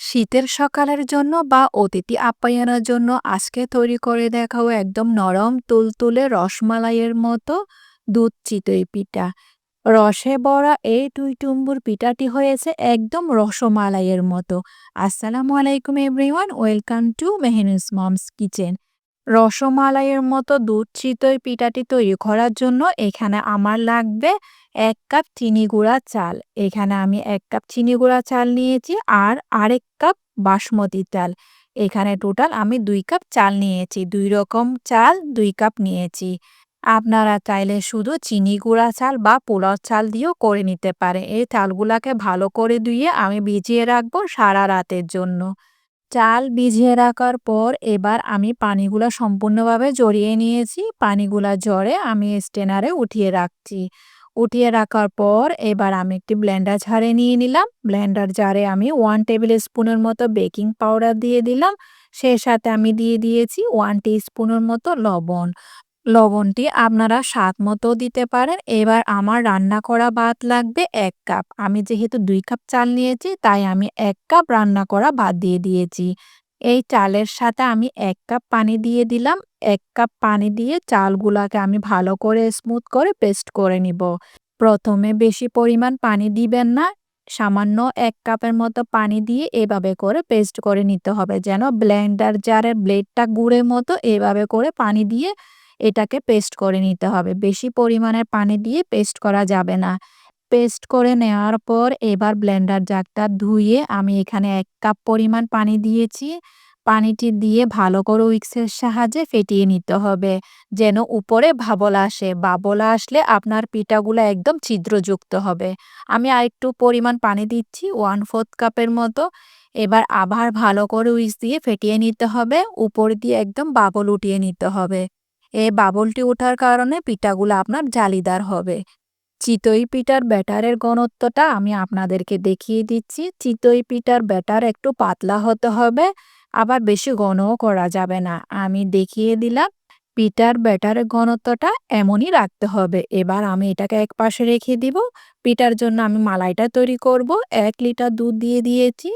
শীতের সকালের জন্য বা অতিথি আপ্যায়নের জন্য আজকে তৈরি করে দেখাও একদম নরম তুলতুলে রসমালাইয়ের মতো দুধ চিতই পিঠা। রসে বড়া এই টুইটুম্বুর পিঠাটি হয়েছে একদম রসমালাইয়ের মতো। আসসালামু আলাইকুম everyone, welcome to Mehenus mom's kitchen. রসমালাইয়ের মতো দুধ চিতই পিঠাটি তৈরি করার জন্য এখানে আমার লাগবে এক কাপ চিনি গুঁড়া চাল। এখানে আমি এক কাপ চিনি গুঁড়া চাল নিয়েছি আর আরেক কাপ বাসমতি চাল। এখানে টোটাল আমি দুই কাপ চাল নিয়েছি, দুই রকম চাল, দুই কাপ নিয়েছি। আপনারা চাইলে শুধু চিনি গুঁড়া চাল বা পোলাও চাল দিয়েও করে নিতে পারে এই চালগুলাকে ভালো করে ধুয়ে আমি ভিজিয়ে রাখব সারা রাতের জন্য। চাল ভিজিয়ে রাখার পর এবার আমি পানিগুলো সম্পূর্ণভাবে জড়িয়ে নিয়েছি। পানিগুলা জড়ে আমি স্টেনারে উঠিয়ে রাখছি। উঠিয়ে রাখার পর এবার আমি একটি ব্লেন্ডার ঝাড়ে নিয়ে নিলাম। ব্লেন্ডার জারে আমি ওয়ান টেবিল স্পুনের মতো বেকিং পাউডার দিয়ে দিলাম। সেই সাথে আমি দিয়ে দিয়েছি ওয়ান স্পুনের মতো লবণ। লবণটি আপনারা স্বাদ মতো দিতে পারেন। এবার আমার রান্না করা ভাত লাগবে এক কাপ। আমি যেহেতু দুই কাপ চাল নিয়েছি, তাই আমি এক কাপ রান্না করা ভাত দিয়ে দিয়েছি। এই চালের সাথে আমি এক কাপ পানি দিয়ে দিলাম। এক কাপ পানি দিয়ে চালগুলাকে আমি ভালো করে স্মুথ করে পেস্ট করে নিব। প্রথমে বেশি পরিমাণ পানি দিবেন না। সামান্য এক কাপের মতো পানি দিয়ে এভাবে করে পেস্ট করে নিতে হবে। যেন ব্লেন্ডার জারের ব্লেডটা গুঁড়ের মতো এভাবে করে পানি দিয়ে এটাকে পেস্ট করে নিতে হবে। বেশি পরিমাণের পানি দিয়ে পেস্ট করা যাবে না। পেস্ট করে নেওয়ার পর এবার ব্লেন্ডার জারটা ধুয়ে আমি এখানে এক কাপ পরিমাণ পানি দিয়েছি। পানিটি দিয়ে ভালো করে উইক্সের সাহায্যে ফেটিয়ে নিতে হবে, যেন উপরে ভাবল আসে। বাবল আসলে আপনার পিঠাগুলো একদম ছিদ্রযুক্ত হবে। আমি আরেকটু পরিমাণ পানি দিচ্ছি, ওয়ান ফোর্থ কাপের মতো। এবার আবার ভালো করে উইক্স দিয়ে ফেটিয়ে নিতে হবে। উপর দিয়ে একদম বাবল উঠিয়ে নিতে হবে। এই বাবলটি ওঠার কারণে পিঠাগুলো আপনার জালিদার হবে। চিতই পিঠার ব্যাটারের ঘনত্বটা আমি আপনাদেরকে দেখিয়ে দিচ্ছি। চিতই পিঠার ব্যাটার একটু পাতলা হতে হবে, আবার বেশি ঘনও করা যাবে না। আমি দেখিয়ে দিলাম, পিঠার ব্যাটারের ঘনত্বটা এমনই রাখতে হবে। এবার আমি এটাকে এক পাশে রেখে দিব। পিঠার জন্য আমি মালাইটা তৈরি করব। এক লিটার দুধ দিয়ে দিয়েছি।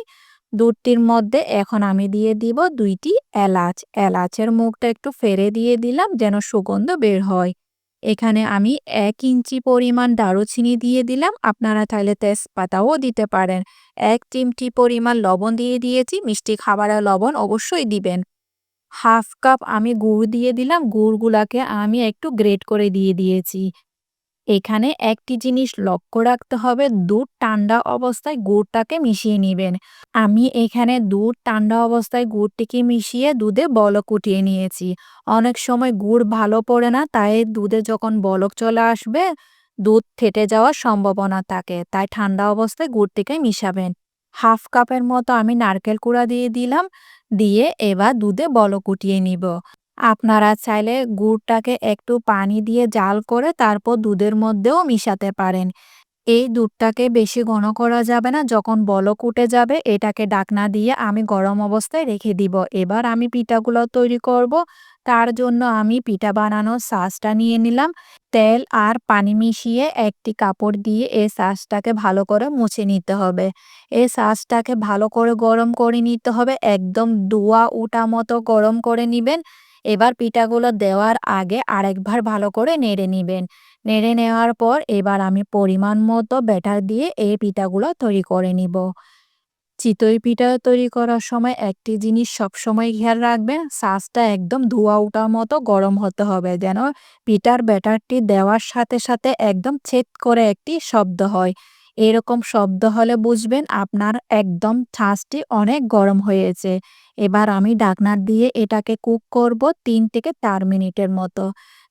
দুধটির মধ্যে এখন আমি দিয়ে দিব দুইটি এলাচ। এলাচের মুখটা একটু ফেরে দিয়ে দিলাম যেন সুগন্ধ বের হয়। এখানে আমি এক ইঞ্চি পরিমাণ দারুচিনি দিয়ে দিলাম। আপনারা চাইলে তেজপাতাও দিতে পারেন। এক চিমটি পরিমাণ লবণ দিয়ে দিয়েছি। মিষ্টি খাবারের লবণ অবশ্যই দিবেন। হাফ কাপ আমি গুড় দিয়ে দিলাম। গুড়গুলাকে আমি একটু গ্রেট করে দিয়ে দিয়েছি। এখানে একটি জিনিস লক্ষ্য রাখতে হবে দুধ ঠান্ডা অবস্থায় গুড়টাকে মিশিয়ে নেবেন। আমি এখানে দুধ ঠান্ডা অবস্থায় গুড়টিকে মিশিয়ে দুধে বলক উঠিয়ে নিয়েছি। অনেক সময় গুড় ভালো পড়ে না, তাই দুধে যখন বলক চলে আসবে, দুধ ফেটে যাওয়ার সম্ভাবনা থাকে, তাই ঠান্ডা অবস্থায় গুড়টিকে মিশাবেন। হাফ কাপের মতো আমি নারকেল কুড়া দিয়ে দিলাম, দিয়ে এবার দুধে বলক উঠিয়ে নিব। আপনারা চাইলে গুড়টাকে একটু পানি দিয়ে জাল করে তারপর দুধের মধ্যেও মিশাতে পারেন। এই দুধটাকে বেশি ঘন করা যাবে না, যখন বলক উঠে যাবে, এটাকে ডাকনা দিয়ে আমি গরম অবস্থায় রেখে দিব। এবার আমি পিঠাগুলো তৈরি করব। তার জন্য আমি পিঠা বানানোর সাজটা নিয়ে নিলাম। তেল আর পানি মিশিয়ে একটি কাপড় দিয়ে এই সাজটাকে ভালো করে মুছে নিতে হবে। এই সাজটাকে ভালো করে গরম করে নিতে হবে। একদম দোয়া উঠা মতো গরম করে নেবেন। এবার পিঠাগুলো দেওয়ার আগে আরেকবার ভালো করে নেড়ে নেবেন। নেড়ে নেওয়ার পর এবার আমি পরিমাণ মতো ব্যাটার দিয়ে এই পিঠাগুলো তৈরি করে নিব। চিতই পিঠা তৈরি করার সময় একটি জিনিস সবসময় খেয়াল রাখবেন সাজটা একদম ধোয়া উঠার মতো গরম হতে হবে যেন পিঠার ব্যাটারটি দেওয়ার সাথে সাথে একদম ছেদ করে একটি শব্দ হয়। এরকম শব্দ হলে বুঝবেন আপনার একদম ছাঁচটি অনেক গরম হয়েছে। এবার আমি ডাকনার দিয়ে এটাকে কুক করব তিন থেকে চার মিনিটের মতো।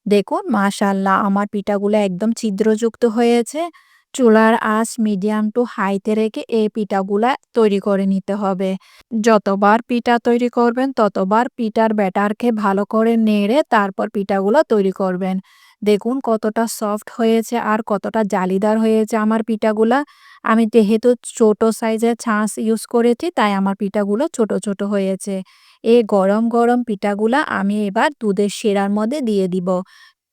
দেখুন, মাশাল্লাহ, আমার পিঠাগুলো একদম ছিদ্রযুক্ত হয়েছে। চুলার আঁচ মিডিয়াম টু হাইতে রেখে এই পিঠাগুলা তৈরি করে নিতে হবে। যতবার পিঠা তৈরি করবেন, ততবার পিঠার ব্যাটারকে ভালো করে নেড়ে তারপর পিঠাগুলো তৈরি করবেন। দেখুন কতটা সফট হয়েছে আর কতটা জালিদার হয়েছে আমার পিঠাগুলা। আমি যেহেতু ছোট সাইজের ছাঁচ ইউজ করেছি, তাই আমার পিঠাগুলো ছোট ছোট হয়েছে। এই গরম গরম পিঠাগুলা আমি এবার দুধের শিরার মধ্যে দিয়ে দিব।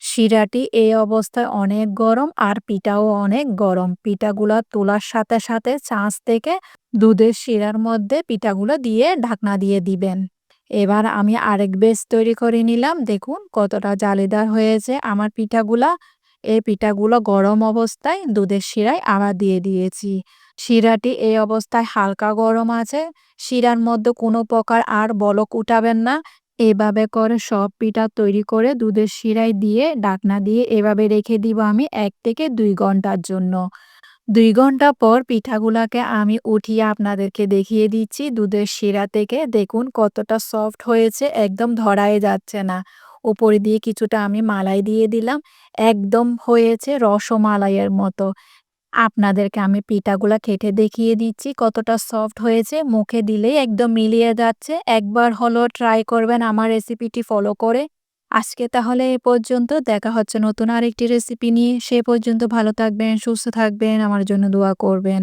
শিরাটি এই অবস্থায় অনেক গরম আর পিঠাও অনেক গরম। পিঠাগুলা তোলার সাথে সাথে চাঁচ থেকে দুধের শিরার মধ্যে পিঠাগুলো দিয়ে ঢাকনা দিয়ে দিবেন। এবার আমি আরেক বেস তৈরি করে নিলাম। দেখুন কতটা জালিদার হয়েছে আমার পিঠাগুলা। এই পিঠাগুলো গরম অবস্থায় দুধের শিরায় আবার দিয়ে দিয়েছি। শিরাটি এই অবস্থায় হালকা গরম আছে। শিরার মধ্যে কোনো প্রকার আর বলক উঠাবেন না। এভাবে করে সব পিঠা তৈরি করে দুধের শিরায় দিয়ে ডাকনা দিয়ে এভাবে রেখে দিব আমি এক থেকে দুই ঘণ্টার জন্য। দুই ঘণ্টা পর পিঠাগুলাকে আমি উঠিয়ে আপনাদেরকে দেখিয়ে দিচ্ছি। দুধের শিরা থেকে দেখুন কতটা সফট হয়েছে, একদম ধরাই যাচ্ছে না। উপরে দিয়ে কিছুটা আমি মালাই দিয়ে দিলাম, একদম হয়েছে রসমালাইয়ের মতো। আপনাদেরকে আমি পিঠাগুলা কেটে দেখিয়ে দিচ্ছি কতটা সফট হয়েছে, মুখে দিলেই একদম মিলিয়ে যাচ্ছে। একবার হলো ট্রাই করবেন আমার রেসিপিটি ফলো করে। আজকে তাহলে এ পর্যন্ত। দেখা হচ্ছে নতুন আরেকটি রেসিপি নিয়ে। সে পর্যন্ত ভালো থাকবেন, সুস্থ থাকবেন। আমার জন্য দোয়া করবেন।